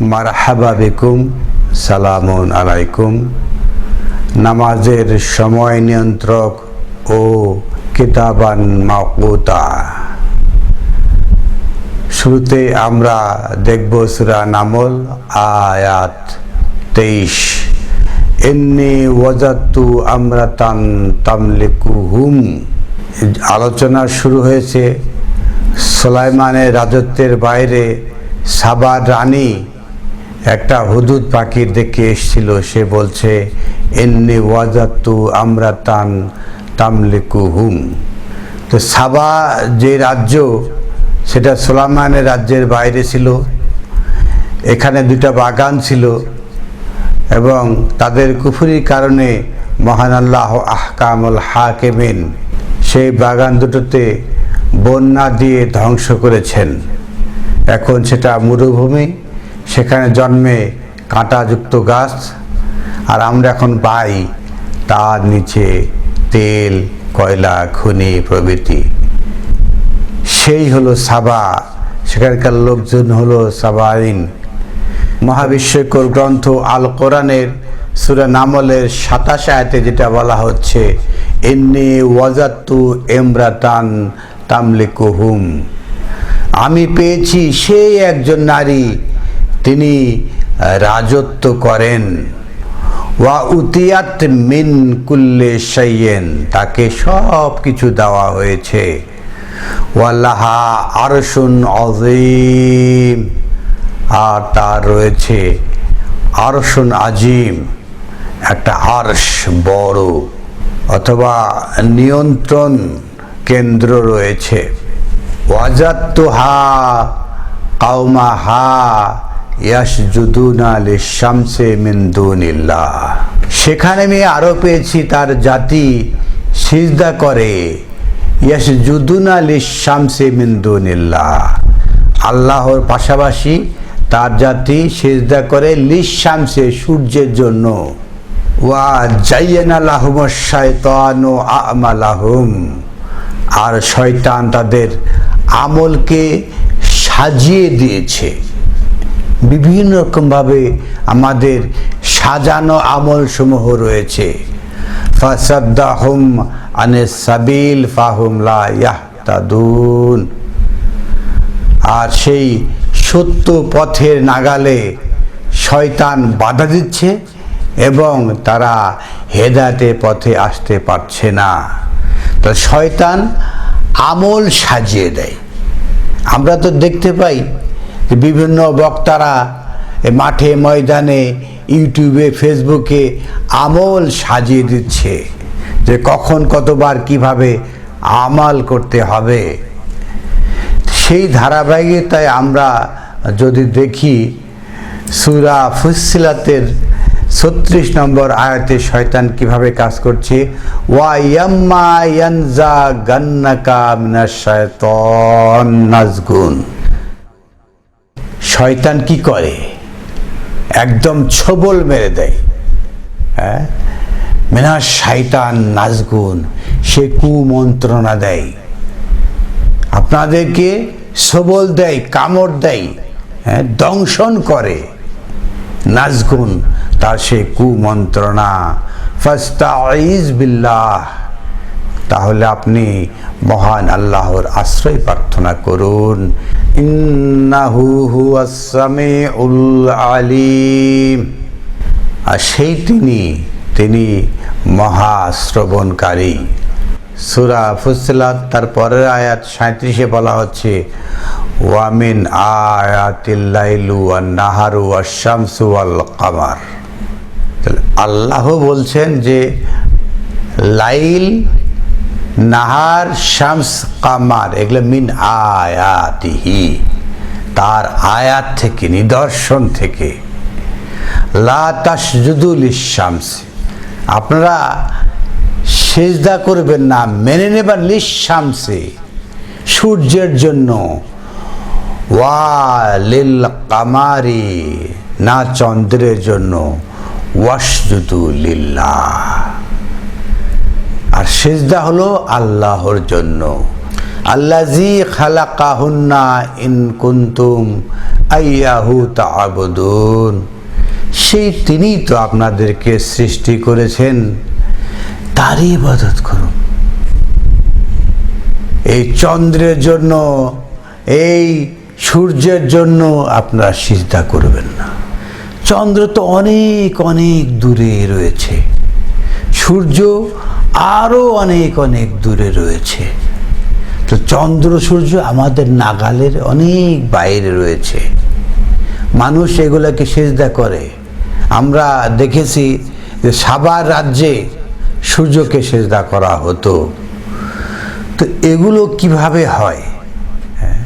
মারহাবা বিকুম, সালামুন আলাইকুম। নামাজের সময় নিয়ন্ত্রক ও কিতাবান মাকুতা। শুরুতে আমরা দেখব সুরা নামল, আয়াত তেইশ। এমনি ওয়াজাত্তু আমরাতান তামলিকু হুম আলোচনা শুরু হয়েছে। সোলাইমানের রাজত্বের বাইরে সাবার রানী একটা হুদুদ পাখির দেখে এসছিল, সে বলছে এমনি ওয়াজাত্তু আমরাতান তামলিকু হুম তো সাবা যে রাজ্য, সেটা সোলাইমানের রাজ্যের বাইরে ছিল। এখানে দুটা বাগান ছিল এবং তাদের কুফুরির কারণে মহান আল্লাহ আহকামুল হাকেমিন সেই বাগান দুটোতে বন্যা দিয়ে ধ্বংস করেছেন। এখন সেটা মরুভূমি। সেখানে জন্মে কাঁটাযুক্ত গাছ, আর আমরা এখন পাই তার নিচে তেল, কয়লা, খনি, প্রভৃতি। সেই হলো সাবা। সেখানকার লোকজন হলো সাবাইন। মহাবিশ্বকর গ্রন্থ আল কোরআনের সুরা নামলের সাতাশ আয়াতে যেটা বলা হচ্ছে এমনি ওয়াজাত্তু এমরাতান তামলিকুহুম। আমি পেয়েছি সেই একজন নারী তিনি রাজত্ব করেন। ওয়া উতিয়াত মিন কুল্লে সাইয়েন তাকে সব কিছু দেওয়া হয়েছে। ওয়াল্লাহা আরশুন অজিম আর তার রয়েছে আরশুন আজিম, একটা আরশ বড় অথবা নিয়ন্ত্রণ কেন্দ্র রয়েছে। ওয়াজাত্তুহা কাউমা সেখানে আমি আরও পেয়েছি তার জাতি সিজদা করে। ইয়াসজুদুনা লিশামসে মিন দুনিল্লাহ। আল্লাহর পাশাপাশি তার জাতি সিজদা করে লিশামসে সূর্যের জন্য। ওয়া জাইয়ানা লাহুম শায়তানু আমালাহুম। আর শয়তান তাদের আমলকে সাজিয়ে দিয়েছে। বিভিন্ন রকমভাবে আমাদের সাজানো আমল সমূহ রয়েছে আনে সাবিল, ফাহুম লা আর সেই সত্য পথের নাগালে শয়তান বাধা দিচ্ছে এবং তারা হেদাতে পথে আসতে পারছে না। তো শয়তান আমল সাজিয়ে দেয়। আমরা তো দেখতে পাই বিভিন্ন বক্তারা মাঠে, ময়দানে, ইউটিউবে, ফেসবুকে আমল সাজিয়ে দিচ্ছে যে কখন কতবার কীভাবে আমাল করতে হবে। সেই ধারাবাহিকতায় আমরা যদি দেখি, সুরা ফুসিলাতের ছত্রিশ নম্বর আয়াতে শয়তান কীভাবে কাজ করছে? ওয়া ইয়াম্মা ইয়ানজা গান্নাকা নাজগুন। শয়তান কি করে? একদম ছবল মেরে দেয়। হ্যাঁ? মিনাশ শয়তান নাজগুন, সে কুমন্ত্রণা দেয়। আপনাদেরকে সবল দেয়, কামড় দেয় হ্যাঁ? দংশন করে। নাজগুন, তার সে কুমন্ত্রণা। ফাস্তাইজ বিল্লাহ। তাহলে আপনি মহান আল্লাহর আশ্রয় প্রার্থনা করুন। আলিম। আর সেই তিনি তিনি মহাশ্রবণকারী। সুরা ফুসলাত তার পরের আয়াত সাঁত্রিশে বলা হচ্ছে, ওয়ামিন আয়াতিল্লাইলু নাহারু আর আল কামার। আল্লাহ বলছেন যে, লাইল নাহার শামস কামার, এগুলো মিন আয়াতিহি, তার আয়াত থেকে, নিদর্শন থেকে। লা তাসজুদুল আপনারা সেজদা করবেন না, মেনে নেবার লিশামসে, সূর্যের জন্য। ওয়া লিল কামারি, না চন্দ্রের জন্য। ওয়াসজুদু লিল্লাহ। আর সেজদা হলো আল্লাহর জন্য। আল্লাজি খালাকাহুন্না ইন কুন্তুম আইয়াহু তাবুদুন সেই তিনি তো আপনাদেরকে সৃষ্টি করেছেন। তারই ইবাদত করুন। এই চন্দ্রের জন্য, এই সূর্যের জন্য আপনারা সিজদা করবেন না। চন্দ্র তো অনেক অনেক দূরে রয়েছে। সূর্য আরও অনেক অনেক দূরে রয়েছে। তো চন্দ্র সূর্য আমাদের নাগালের অনেক বাইরে রয়েছে। মানুষ এগুলোকে সেজদা করে। আমরা দেখেছি যে সাবার রাজ্যে সূর্যকে সেজদা করা হতো। তো এগুলো কীভাবে হয়? হ্যাঁ,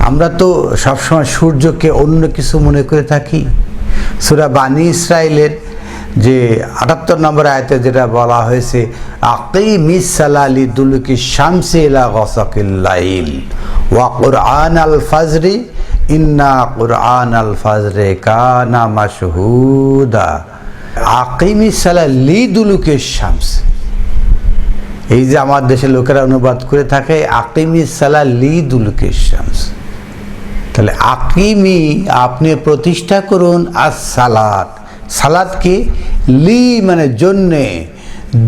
আমরা তো সবসময় সূর্যকে অন্য কিছু মনে করে থাকি। সুরা বানী ইসরায়েলের যে আটাত্তর নম্বর আয়তে যেটা বলা হয়েছে আকেই মিস সালালি দুলুকি শামসি ইলা গসাকিল্লাইল ওয়া কুরআন আল ফাজরি, ইন্না কুরআন আল ফাজরে কানা মাশহুদা। আকিমি সালা লি দুলুকে শামস। এই যে আমার দেশের লোকেরা অনুবাদ করে থাকে, আকিমি সালা লি শামস। তাহলে আকিমি, আপনি প্রতিষ্ঠা করুন আর সালাদ সালাদকে লি মানে জন্যে,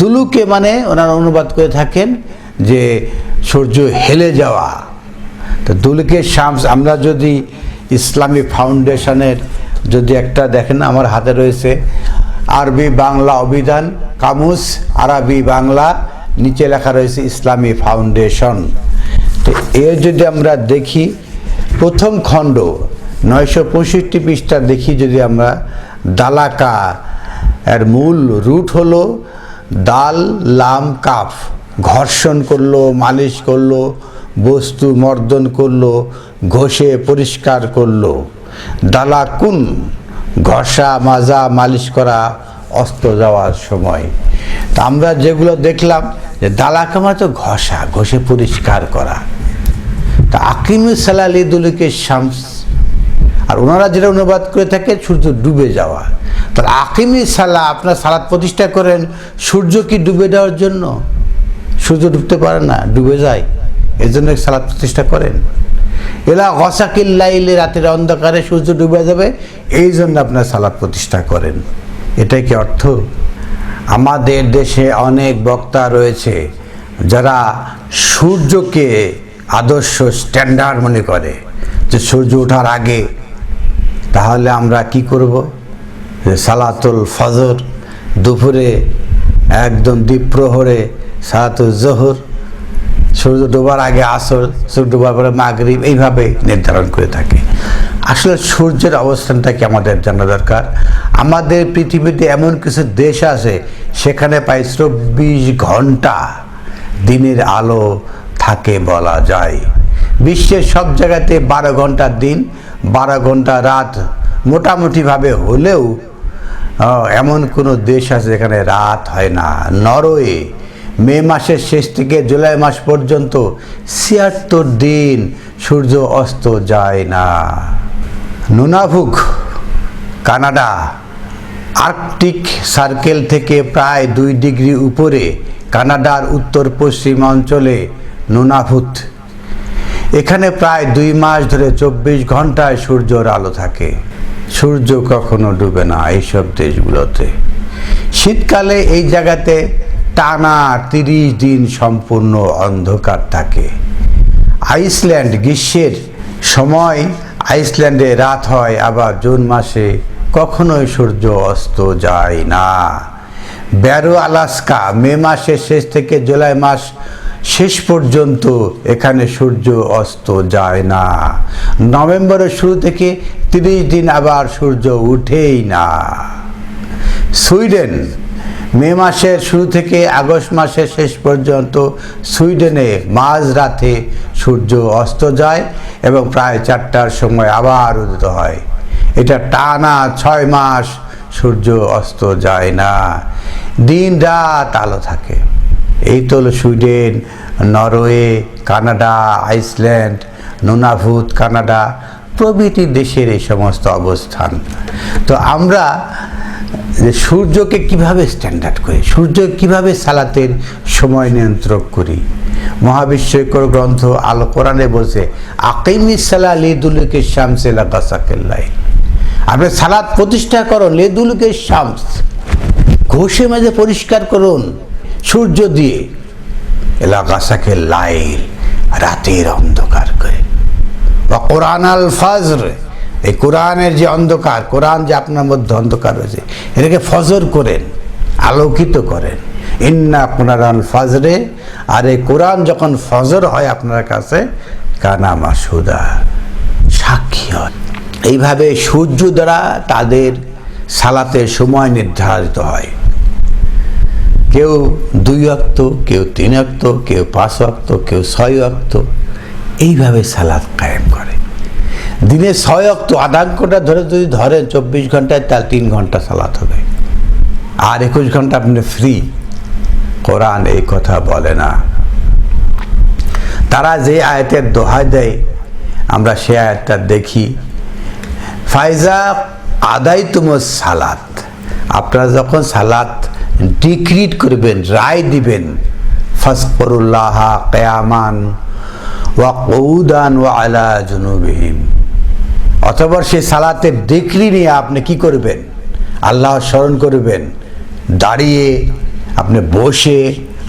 দুলুকে মানে ওনারা অনুবাদ করে থাকেন যে সূর্য হেলে যাওয়া। তো দুলুকে শামস, আমরা যদি ইসলামী ফাউন্ডেশনের যদি একটা দেখেন, আমার হাতে রয়েছে আরবি বাংলা অভিধান, কামুস, আরবি বাংলা, নিচে লেখা রয়েছে ইসলামী ফাউন্ডেশন। তো এর যদি আমরা দেখি, প্রথম খণ্ড, নয়শো পঁয়ষট্টি পৃষ্ঠা দেখি যদি আমরা দালাকা। এর মূল রুট হলো দাল, লাম, কাফ। ঘর্ষণ করল, মালিশ করল, বস্তু মর্দন করল, ঘষে পরিষ্কার করল। দালাকুন, ঘষা, মাজা, মালিশ করা, অস্ত যাওয়ার সময়। তা আমরা যেগুলো দেখলাম যে দালাকা মানে ঘষা, ঘষে পরিষ্কার করা। তা আকিমুস সালাল ঈদুলকে শামস আর ওনারা যেটা অনুবাদ করে থাকে সূর্য ডুবে যাওয়া। তাহলে আকিমি সালা, আপনার সালাদ প্রতিষ্ঠা করেন, সূর্য কি ডুবে যাওয়ার জন্য? সূর্য ডুবতে পারে না, ডুবে যায়। এর জন্য সালাদ প্রতিষ্ঠা করেন। এলা গসাকিল্লাইলে রাতের অন্ধকারে সূর্য ডুবে যাবে এই জন্য আপনার সালাদ প্রতিষ্ঠা করেন। এটাই কি অর্থ? আমাদের দেশে অনেক বক্তা রয়েছে, যারা সূর্যকে আদর্শ স্ট্যান্ডার্ড মনে করে, যে সূর্য ওঠার আগে তাহলে আমরা কি করব? সালাতুল ফজর, দুপুরে একদম দ্বীপ্রহরে সালাতুল জোহর, সূর্য ডোবার আগে আসর, সূর্য ডোবার পরে মাগরিব, এইভাবে নির্ধারণ করে থাকে। আসলে সূর্যের অবস্থানটা কি আমাদের জানা দরকার? আমাদের পৃথিবীতে এমন কিছু দেশ আছে, সেখানে প্রায় চব্বিশ ঘণ্টা দিনের আলো থাকে বলা যায়। বিশ্বের সব জায়গাতে বারো ঘণ্টার দিন বারো ঘণ্টা রাত মোটামুটিভাবে হলেও এমন কোনো দেশ আছে যেখানে রাত হয় না। নরওয়ে, মে মাসের শেষ থেকে জুলাই মাস পর্যন্ত ছিয়াত্তর দিন সূর্য অস্ত যায় না। নুনাভুক, কানাডা, আর্কটিক সার্কেল থেকে প্রায় দুই ডিগ্রি উপরে কানাডার উত্তর পশ্চিম অঞ্চলে নুনাভূত। এখানে প্রায় দুই মাস ধরে চব্বিশ ঘন্টায় সূর্যর আলো থাকে। সূর্য কখনো ডুবে না এইসব দেশগুলোতে। শীতকালে এই জায়গাতে টানা তিরিশ দিন সম্পূর্ণ অন্ধকার থাকে। আইসল্যান্ড গ্রীষ্মের সময় আইসল্যান্ডে রাত হয়, আবার জুন মাসে কখনোই সূর্য অস্ত যায় না। ব্যারো আলাস্কা মে মাসের শেষ থেকে জুলাই মাস শেষ পর্যন্ত এখানে সূর্য অস্ত যায় না। নভেম্বরের শুরু থেকে তিরিশ দিন আবার সূর্য উঠেই না। সুইডেন, মে মাসের শুরু থেকে আগস্ট মাসের শেষ পর্যন্ত সুইডেনে মাঝ রাতে সূর্য অস্ত যায় এবং প্রায় চারটার সময় আবার উদিত হয়। এটা টানা ছয় মাস সূর্য অস্ত যায় না। দিন রাত আলো থাকে। এই তো হলো Sweden, Norway, Canada, Iceland, Nunavut, Canada প্রভৃতি দেশের এই সমস্ত অবস্থান। তো আমরা সূর্যকে কীভাবে স্ট্যান্ডার্ড করি সূর্য কীভাবে সালাতের সময় নিয়ন্ত্রক করি? মহাবিশ্বকর গ্রন্থ আল কোরআনে বলছে, আকিমি সালা লেদুলকে শামস এলাকাসাকেল্লাই আপনি সালাদ প্রতিষ্ঠা করো লেদুলকে শামস। ঘষে মেজে পরিষ্কার করুন। সূর্য দিয়ে এলাকাসাকে লাইল রাতের অন্ধকার করে। বা কোরআন আল ফাজর, এই কোরআনের যে অন্ধকার, কোরআন যে আপনার মধ্যে অন্ধকার রয়েছে, এটাকে ফজর করেন, আলোকিত করেন। ইন্না কোরআন ফাজরে, আর এই কোরআন যখন ফজর হয় আপনার কাছে, কানা মাসুদা সাক্ষী হয় এইভাবে সূর্য দ্বারা তাদের সালাতের সময় নির্ধারিত হয়। কেউ দুই অক্ত, কেউ তিন অক্ত, কেউ পাঁচ অক্ত, কেউ ছয় অক্ত। এইভাবে সালাদ কায়েম করে। দিনে ছয় অক্ত আধা ঘণ্টা ধরে যদি ধরে চব্বিশ ঘন্টায় তার তিন ঘণ্টা সালাত হবে। আর একুশ ঘণ্টা আপনি ফ্রি কোরআন এই কথা বলে না। তারা যে আয়াতের দোহাই দেয়, আমরা সে আয়াতটা দেখি। ফাইজা আদাই তুমর সালাত। আপনারা যখন সালাত ডিক্রিট করবেন, রায় দিবেন। ফসকরুল্লাহ কেয়ামান ওয়া কৌদান ওয়া আলা জুনুবিহিম। অথবা সে সালাতের ডিক্রি নিয়ে আপনি কি করবেন? আল্লাহ স্মরণ করবেন, দাঁড়িয়ে আপনি বসে,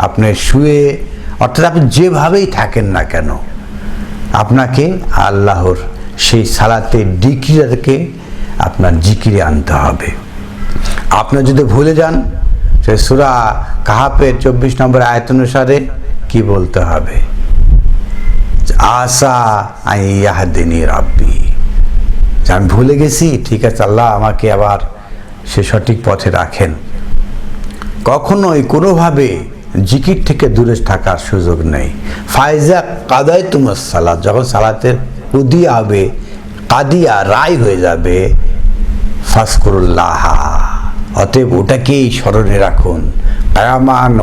আপনি শুয়ে, অর্থাৎ আপনি যেভাবেই থাকেন না কেন, আপনাকে আল্লাহর সেই সালাতে ডিক্রিটাকে আপনার জিকিরে আনতে হবে। আপনি যদি ভুলে যান সে সুরা কাহাপের চব্বিশ নম্বর আয়ত অনুসারে কি বলতে হবে? আশা আই ইয়াহাদিনী রাব্বি। আমি ভুলে গেছি, ঠিক আছে, আল্লাহ আমাকে আবার সে সঠিক পথে রাখেন। কখনোই কোনোভাবে জিকির থেকে দূরে থাকার সুযোগ নেই। ফায়জা কাদায় তোমার সালাদ যখন সালাতের উদিয়া হবে কাদিয়া রায় হয়ে যাবে ফাসকুরুল্লাহ অতএব ওটাকেই স্মরণে রাখুন। কায়ামান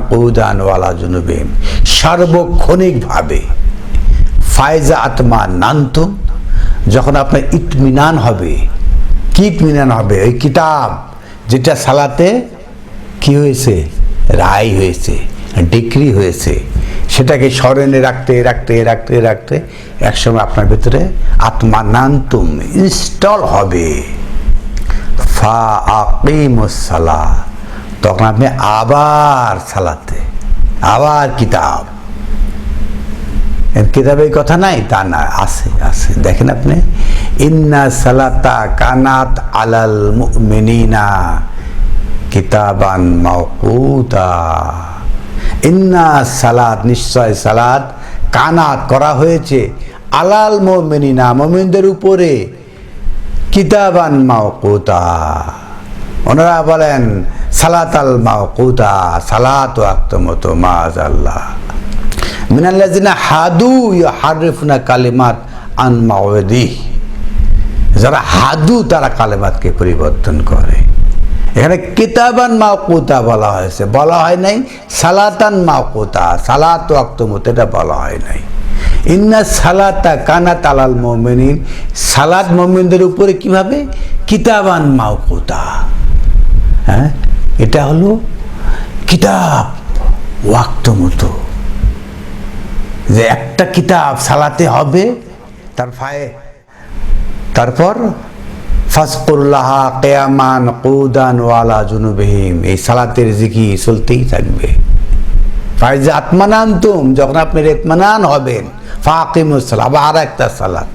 ওয়ালা জুনুবেম সার্বক্ষণিকভাবে। ফায়জা আত্মা নান্তুম যখন আপনার ইতমিনান হবে, কি ইতমিনান হবে? ওই কিতাব যেটা সালাতে কি হয়েছে? রায় হয়েছে, ডিক্রি হয়েছে। সেটাকে স্মরণে রাখতে রাখতে রাখতে রাখতে একসময় আপনার ভিতরে আত্মানান্তুম ইনস্টল হবে। ফা আকিমুসালা তখন আপনি আবার সালাতে, আবার কিতাব। কিতাবে কথা নাই, তা না, আছে আছে। দেখেন আপনি, ইন্না সালাতা কানাত আলাল মুমিনিনা কিতাবান মাওকুতা। ইন্না সালাত, নিশ্চয় সালাত কানাত করা হয়েছে আলাল মুমিনিনা, মুমিনদের উপরে। কিতাবান মাওকুতা। ওনারা বলেন, সালাতাল মাওকুতা, সালাত আক্তমত মাজ আল্লাহ মিনাল্লাজিনা হাদু হারিফুনা কালিমাত আন মাওয়াদি। যারা হাদু, তারা কালেমাতকে পরিবর্তন করে। এখানে কিতাবান মাকুতা বলা হয়েছে। বলা হয় নাই সালাতান মাকুতা সালাত অক্তমত এটা বলা হয় নাই। ইন্না সালাতা কানা তালাল মোমিনিন। সালাত মোমিনদের উপরে কীভাবে? কিতাবান মাকুতা হ্যাঁ? এটা হলো কিতাব, ওয়াক্ত মতো। যে একটা কিতাব সালাতে হবে, তার ফায়ে। তারপর ফাসকুল্লাহ কেয়ামান কৌদান ওয়ালা জুনুবহিম। এই সালাতের জিকি চলতেই থাকবে। ফাইজা আত্মানান্তুম যখন আপনি রেতমানান হবেন আবার আর একটা সালাত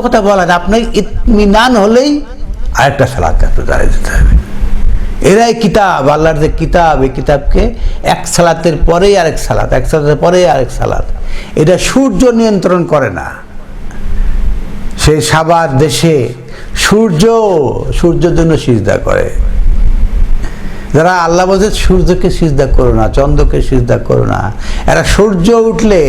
কথা আপনার ইতমিনান হলেই আপনি দাঁড়িয়ে যেতে হবে। এরাই কিতাব, আল্লাহর যে কিতাব, এই কিতাবকে এক সালাতের পরেই আরেক সালাত, এক সালাতের পরেই আরেক সালাত। এটা সূর্য নিয়ন্ত্রণ করে না। সেই সাবার দেশে সূর্য, সূর্যের জন্য সিজদা করে। যারা আল্লাহ বলছে, সূর্যকে সিজদা করো না, চন্দ্রকে সিজদা করো না, এরা সূর্য উঠলে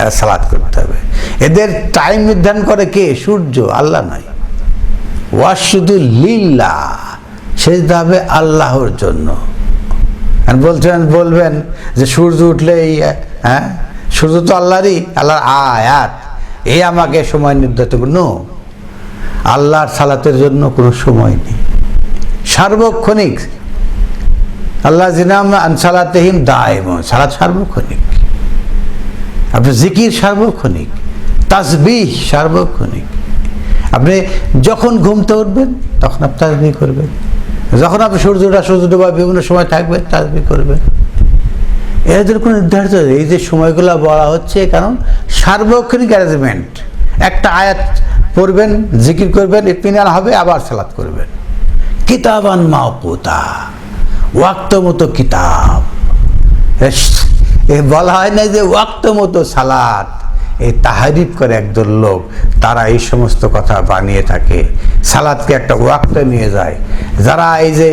এরা সালাদ করতে হবে। এদের টাইম নির্ধারণ করে কে? সূর্য, আল্লাহ নয়। ওয়াশ শুধু লিল্লা, সেজদা হবে আল্লাহর জন্য। বলছেন, বলবেন যে সূর্য উঠলে এই হ্যাঁ? সূর্য তো আল্লাহরই, আল্লাহর আয়াত। এই আমাকে সময় নির্ধারিত নো আল্লাহর সালাতের জন্য কোনো সময় নেই। সার্বক্ষণিক আল্লাহ জিনাম আনসালাতেহিম দায়ম সালাত সার্বক্ষণিক। আপনি জিকির সার্বক্ষণিক, তাসবিহ সার্বক্ষণিক। আপনি যখন ঘুমতে উঠবেন, তখন আপনি তাসবিহ করবেন। যখন আপনি সূর্য সূর্যটা সূর্য ডোবা বিভিন্ন সময় থাকবেন, তাসবিহ করবেন। এদের কোনো নির্ধারিত এই যে সময়গুলো বলা হচ্ছে, কারণ সার্বক্ষণিক অ্যারেঞ্জমেন্ট একটা আয়াত পড়বেন, জিকির করবেন, ইতমিনান হবে, আবার সালাত করবেন। কিতাবান মাওকুতা। ওয়াক্ত মতো কিতাব এ বলা হয় না যে ওয়াক্ত মতো সালাত। এই তাহারিফ করে একদল লোক, তারা এই সমস্ত কথা বানিয়ে থাকে। সালাদকে একটা ওয়াক্ত নিয়ে যায়। যারা এই যে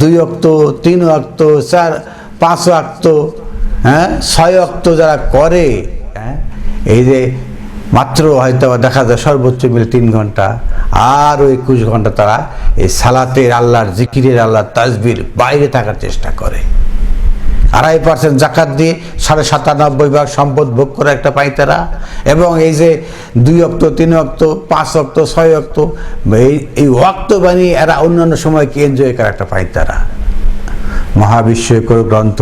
দুই অক্ত তিন অক্ত চার, পাঁচ অক্ত হ্যাঁ ছয় অক্ত যারা করে হ্যাঁ এই যে মাত্র হয়তো দেখা যায় সর্বোচ্চ মিলে তিন ঘণ্টা আরও একুশ ঘণ্টা তারা এই সালাতের আল্লাহর জিকিরের আল্লাহর তাজবির বাইরে থাকার চেষ্টা করে। আড়াই পার্সেন্ট জাকাত দিয়ে সাড়ে সাতানব্বই ভাগ সম্পদ ভোগ করে একটা পাই তারা। এবং এই যে দুই অক্ত, তিন অক্ত, পাঁচ অক্ত, ছয় অক্ত, এই এই ওয়াক্ত বানিয়ে এরা অন্যান্য সময়কে এনজয় করে একটা পাই তারা। মহাবিশ্বকর গ্রন্থ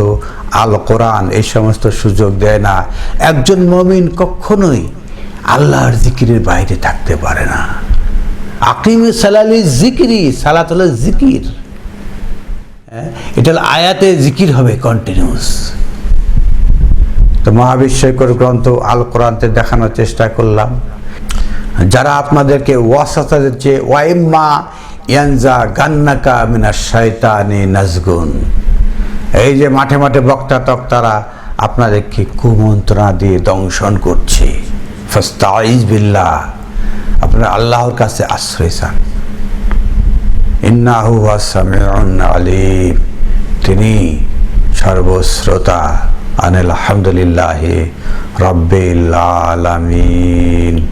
আল কোরআন এই সমস্ত সুযোগ দেয় না। একজন মমিন কখনোই আল্লাহর জিকিরের বাইরে থাকতে পারে না। আকিমে সালালি জিকিরি সালাত জিকির। হ্যাঁ, এটা আয়াতে জিকির হবে কন্টিনিউস তো মহাবিশ্বকর গ্রন্থ আল কোরআনতে দেখানোর চেষ্টা করলাম। যারা আপনাদেরকে ওয়াসাতা দিচ্ছে ওয়াইম্মা ইয়ানজা গান্নাকা মিনা শয়তানি নাজগুন। এই যে মাঠে মাঠে বক্তা তক্তারা আপনাদেরকে কুমন্ত্রণা দিয়ে দংশন করছে। ফাস্তাইজ বিল্লাহ। আপনারা আল্লাহর কাছে আশ্রয় চান। ইন্নাহু ওয়াসামিউন আলিম। তিনি সর্বশ্রোতা। আনিল আলহামদুলিল্লাহ রব্বিল আলামিন।